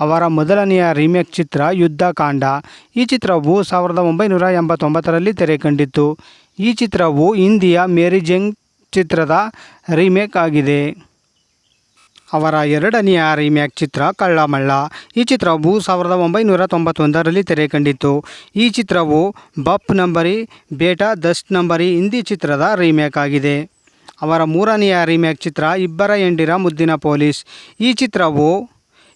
ಅವರ ಮೊದಲನೆಯ ರೀಮೇಕ್ ಚಿತ್ರ ಯುದ್ಧಕಾಂಡ. ಈ ಚಿತ್ರವು ಸಾವಿರದ ಒಂಬೈನೂರ ಎಂಬತ್ತೊಂಬತ್ತರಲ್ಲಿ ತೆರೆ ಕಂಡಿತ್ತು ಈ ಚಿತ್ರವು ಹಿಂದಿಯ ಮೇರಿ ಜಂಗ್ ಚಿತ್ರದ ರೀಮೇಕ್ ಆಗಿದೆ. ಅವರ ಎರಡನೆಯ ರೀಮೇಕ್ ಚಿತ್ರ ಕಳ್ಳಮಳ್ಳ. ಈ ಚಿತ್ರವು ಸಾವಿರದ ಒಂಬೈನೂರ ತೊಂಬತ್ತೊಂದರಲ್ಲಿ ತೆರೆ ಕಂಡಿತ್ತು ಈ ಚಿತ್ರವು ಬಪ್ ನಂಬರಿ, ಬೇಟಾ ದಸ್ಟ್ ನಂಬರಿ ಹಿಂದಿ ಚಿತ್ರದ ರೀಮೇಕ್ ಆಗಿದೆ. ಅವರ ಮೂರನೆಯ ರೀಮೇಕ್ ಚಿತ್ರ ಇಬ್ಬರ ಎಂಡಿರ ಮುದ್ದಿನ ಪೊಲೀಸ್. ಈ ಚಿತ್ರವು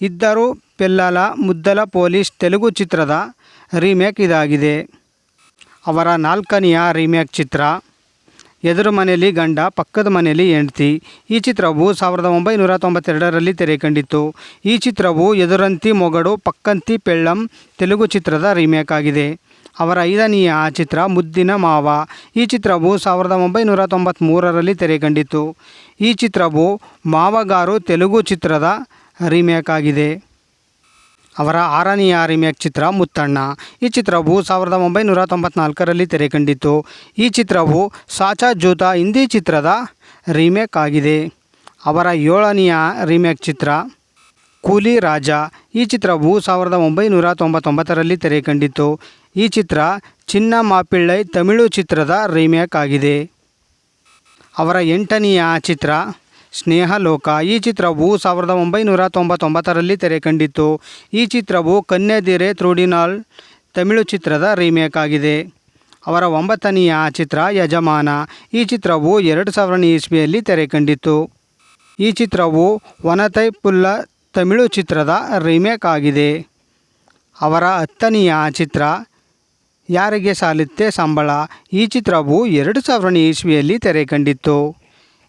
ಇದ್ದರು ಪೆಲ್ಲಲ ಮುದ್ದಲ ಪೊಲೀಸ್ ತೆಲುಗು ಚಿತ್ರದ ರೀಮೇಕ್ ಇದಾಗಿದೆ. ಅವರ ನಾಲ್ಕನೆಯ ರೀಮೇಕ್ ಚಿತ್ರ, ಎದುರು ಮನೆಯಲ್ಲಿ ಗಂಡ, ಪಕ್ಕದ ಮನೆಯಲ್ಲಿ ಹೆಂಡ್ತಿ. ಈ ಚಿತ್ರವು ಸಾವಿರದ ಒಂಬೈನೂರ ತೊಂಬತ್ತೆರಡರಲ್ಲಿ ತೆರೆ ಕಂಡಿತ್ತು. ಈ ಚಿತ್ರವು ಎದುರಂತಿ ಮೊಗಡು, ಪಕ್ಕಂತಿ ಪೆಳ್ಳಂ ತೆಲುಗು ಚಿತ್ರದ ರೀಮೇಕ್ ಆಗಿದೆ. ಅವರ ಐದನೆಯ ಚಿತ್ರ ಮುದ್ದಿನ ಮಾವ. ಈ ಚಿತ್ರವು ಸಾವಿರದ ಒಂಬೈನೂರ ತೊಂಬತ್ತ್ಮೂರರಲ್ಲಿ ತೆರೆ ಕಂಡಿತ್ತು. ಈ ಚಿತ್ರವು ಮಾವಗಾರು ತೆಲುಗು ಚಿತ್ರದ ರೀಮೇಕ್ ಆಗಿದೆ. ಅವರ ಆರನೆಯ ರಿಮೇಕ್ ಚಿತ್ರ ಮುತ್ತಣ್ಣ. ಈ ಚಿತ್ರವು ಸಾವಿರದ ಒಂಬೈನೂರ ತೊಂಬತ್ನಾಲ್ಕರಲ್ಲಿ ತೆರೆ ಕಂಡಿತ್ತು ಈ ಚಿತ್ರವು ಸಾಚಾ ಜೂತ ಹಿಂದಿ ಚಿತ್ರದ ರೀಮೇಕ್ ಆಗಿದೆ. ಅವರ ಏಳನೆಯ ರೀಮೇಕ್ ಚಿತ್ರ ಕೂಲಿ ರಾಜ. ಈ ಚಿತ್ರವು ಸಾವಿರದ ಒಂಬೈನೂರ ತೊಂಬತ್ತೊಂಬತ್ತರಲ್ಲಿ ತೆರೆ ಕಂಡಿತ್ತು ಈ ಚಿತ್ರ ಚಿನ್ನ ಮಾಪಿಳ್ಳೈ ತಮಿಳು ಚಿತ್ರದ ರೀಮೇಕ್ ಆಗಿದೆ. ಅವರ ಎಂಟನೆಯ ಚಿತ್ರ ಸ್ನೇಹಲೋಕ ಈ ಚಿತ್ರವು ಸಾವಿರದ ಒಂಬೈನೂರ ತೊಂಬತ್ತೊಂಬತ್ತರಲ್ಲಿ ತೆರೆ ಕಂಡಿತ್ತು. ಈ ಚಿತ್ರವು ಕನ್ಯದಿರೆ ತ್ರುಡಿನಾಳ್ ತಮಿಳು ಚಿತ್ರದ ರೀಮೇಕ್ ಆಗಿದೆ. ಅವರ ಒಂಬತ್ತನೆಯ ಚಿತ್ರ ಯಜಮಾನ. ಈ ಚಿತ್ರವು ಎರಡು ಸಾವಿರನೇ ಇಸ್ವಿಯಲ್ಲಿ ತೆರೆ ಕಂಡಿತ್ತು. ಈ ಚಿತ್ರವು ವನತೈ ಪುಲ್ಲ ತಮಿಳು ಚಿತ್ರದ ರೀಮೇಕ್ ಆಗಿದೆ. ಅವರ ಹತ್ತನೆಯ ಚಿತ್ರ ಯಾರಿಗೆ ಸಾಲುತ್ತೆ ಸಂಬಳ. ಈ ಚಿತ್ರವು ಎರಡು ಸಾವಿರನೇ ಇಸ್ವಿಯಲ್ಲಿ ತೆರೆ ಕಂಡಿತ್ತು.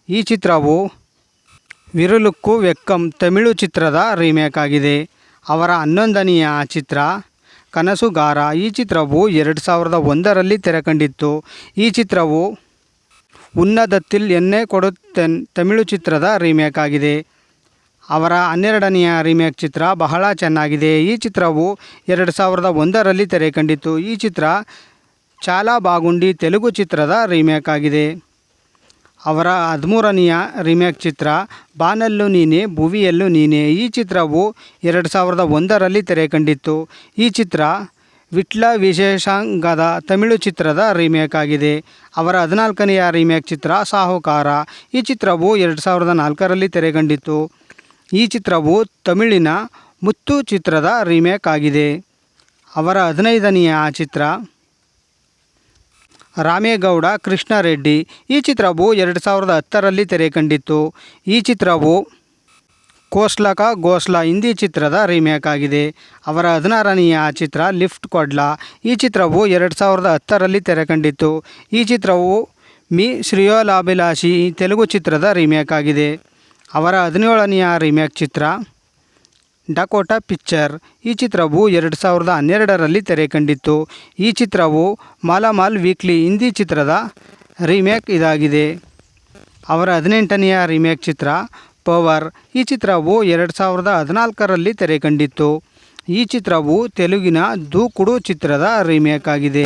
ಈ ಚಿತ್ರವು ವಿರುಲುಕ್ಕು ವೆಕ್ಕಂ ತಮಿಳು ಚಿತ್ರದ ರೀಮೇಕ್ ಆಗಿದೆ. ಅವರ ಹನ್ನೊಂದನೆಯ ಚಿತ್ರ ಕನಸುಗಾರ ಈ ಚಿತ್ರವು ಎರಡು ಸಾವಿರದ ಒಂದರಲ್ಲಿ ತೆರೆಕಂಡಿತ್ತು. ಈ ಚಿತ್ರವು ಉನ್ನದತ್ತಿಲ್ ಎನ್ನೇ ಕೊಡುತ್ತೆನ್ ತಮಿಳು ಚಿತ್ರದ ರೀಮೇಕ್ ಆಗಿದೆ. ಅವರ ಹನ್ನೆರಡನೆಯ ರೀಮೇಕ್ ಚಿತ್ರ ಬಹಳ ಚೆನ್ನಾಗಿದೆ. ಈ ಚಿತ್ರವು ಎರಡು ಸಾವಿರದ ಒಂದರಲ್ಲಿ ತೆರೆ ಕಂಡಿತ್ತು ಈ ಚಿತ್ರ ಚಾಲಾ ಬಾಗುಂಡಿ ತೆಲುಗು ಚಿತ್ರದ ರೀಮೇಕ್ ಆಗಿದೆ. ಅವರ ಹದಿಮೂರನೆಯ ರೀಮೇಕ್ ಚಿತ್ರ, ಬಾನಲ್ಲೂ ನೀನೆ, ಭುವಿಯಲ್ಲೂ ನೀನೆ, ಈ ಚಿತ್ರವು ಎರಡು ಸಾವಿರದ ಒಂದರಲ್ಲಿ ತೆರೆ ಕಂಡಿತ್ತು ಈ ಚಿತ್ರ ವಿಟ್ಲ ವಿಶೇಷಾಂಗದ ತಮಿಳು ಚಿತ್ರದ ರೀಮೇಕ್ ಆಗಿದೆ. ಅವರ ಹದಿನಾಲ್ಕನೆಯ ರೀಮೇಕ್ ಚಿತ್ರ ಸಾಹುಕಾರ. ಈ ಚಿತ್ರವು ಎರಡು ಸಾವಿರದ ನಾಲ್ಕರಲ್ಲಿ ತೆರೆಕಂಡಿತ್ತು. ಈ ಚಿತ್ರವು ತಮಿಳಿನ ಮುತ್ತು ಚಿತ್ರದ ರೀಮೇಕ್ ಆಗಿದೆ. ಅವರ ಹದಿನೈದನೆಯ ಚಿತ್ರ ರಾಮೇಗೌಡ, ಕೃಷ್ಣಾರೆಡ್ಡಿ. ಈ ಚಿತ್ರವು ಎರಡು ಸಾವಿರದ ಹತ್ತರಲ್ಲಿ ತೆರೆ ಕಂಡಿತ್ತು. ಈ ಚಿತ್ರವು ಕೋಸ್ಲಕ ಗೋಸ್ಲಾ ಹಿಂದಿ ಚಿತ್ರದ ರೀಮೇಕ್ ಆಗಿದೆ. ಅವರ ಹದಿನಾರನೆಯ ಚಿತ್ರ ಲಿಫ್ಟ್ ಕೊಡ್ಲಾ. ಈ ಚಿತ್ರವು ಎರಡು ಸಾವಿರದ ಹತ್ತರಲ್ಲಿ ತೆರೆ ಕಂಡಿತ್ತು. ಈ ಚಿತ್ರವು ಮಿ. ಶ್ರೇಯೋಲಾಭಿಲಾಷಿ ತೆಲುಗು ಚಿತ್ರದ ರೀಮೇಕ್ ಆಗಿದೆ. ಅವರ ಹದಿನೇಳನೆಯ ರೀಮೇಕ್ ಚಿತ್ರ ಡಕೋಟಾ ಪಿಕ್ಚರ್ ಈ ಚಿತ್ರವು ಎರಡು ಸಾವಿರದ ಹನ್ನೆರಡರಲ್ಲಿ ತೆರೆ ಕಂಡಿತ್ತು ಈ ಚಿತ್ರವು ಮಾಲಾಮಾಲ್ ವೀಕ್ಲಿ ಹಿಂದಿ ಚಿತ್ರದ ರೀಮೇಕ್ ಇದಾಗಿದೆ. ಅವರ ಹದಿನೆಂಟನೆಯ ರೀಮೇಕ್ ಚಿತ್ರ ಪವರ್ ಈ ಚಿತ್ರವು ಎರಡು ಸಾವಿರದ ಹದಿನಾಲ್ಕರಲ್ಲಿ ತೆರೆ ಕಂಡಿತ್ತು ಈ ಚಿತ್ರವು ತೆಲುಗಿನ ದೂಕುಡು ಚಿತ್ರದ ರೀಮೇಕ್ ಆಗಿದೆ.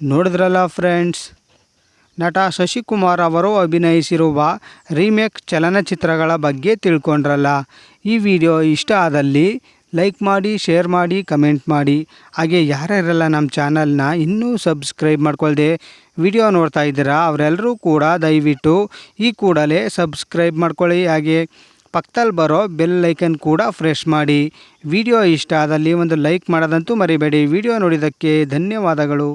ನೋಡಿದ್ರಲ್ಲ ಫ್ರೆಂಡ್ಸ್ ನಟ ಶಶಿಕುಮಾರ್ ಅವರು ಅಭಿನಯಿಸಿರುವ ರೀಮೇಕ್ ಚಲನಚಿತ್ರಗಳ ಬಗ್ಗೆ ತಿಳ್ಕೊಂಡ್ರಲ್ಲ. ಈ ವಿಡಿಯೋ ಇಷ್ಟ ಆದಲ್ಲಿ ಲೈಕ್ ಮಾಡಿ, ಶೇರ್ ಮಾಡಿ, ಕಮೆಂಟ್ ಮಾಡಿ. ಹಾಗೆ ಯಾರ್ಯಾರೆಲ್ಲ ನಮ್ಮ ಚಾನಲ್ನ ಇನ್ನೂ ಸಬ್ಸ್ಕ್ರೈಬ್ ಮಾಡ್ಕೊಳ್ದೆ ವಿಡಿಯೋ ನೋಡ್ತಾ ಇದ್ದೀರಾ ಅವರೆಲ್ಲರೂ ಕೂಡ ದಯವಿಟ್ಟು ಈ ಕೂಡಲೇ ಸಬ್ಸ್ಕ್ರೈಬ್ ಮಾಡ್ಕೊಳ್ಳಿ. ಹಾಗೆ ಪಕ್ಕದಲ್ಲಿ ಬರೋ ಬೆಲ್ ಲೈಕನ್ ಕೂಡ ಫ್ರೆಶ್ ಮಾಡಿ. ವಿಡಿಯೋ ಇಷ್ಟ ಆದಲ್ಲಿ ಒಂದು ಲೈಕ್ ಮಾಡೋದಂತೂ ಮರಿಬೇಡಿ. ವಿಡಿಯೋ ನೋಡಿದ್ದಕ್ಕೆ ಧನ್ಯವಾದಗಳು.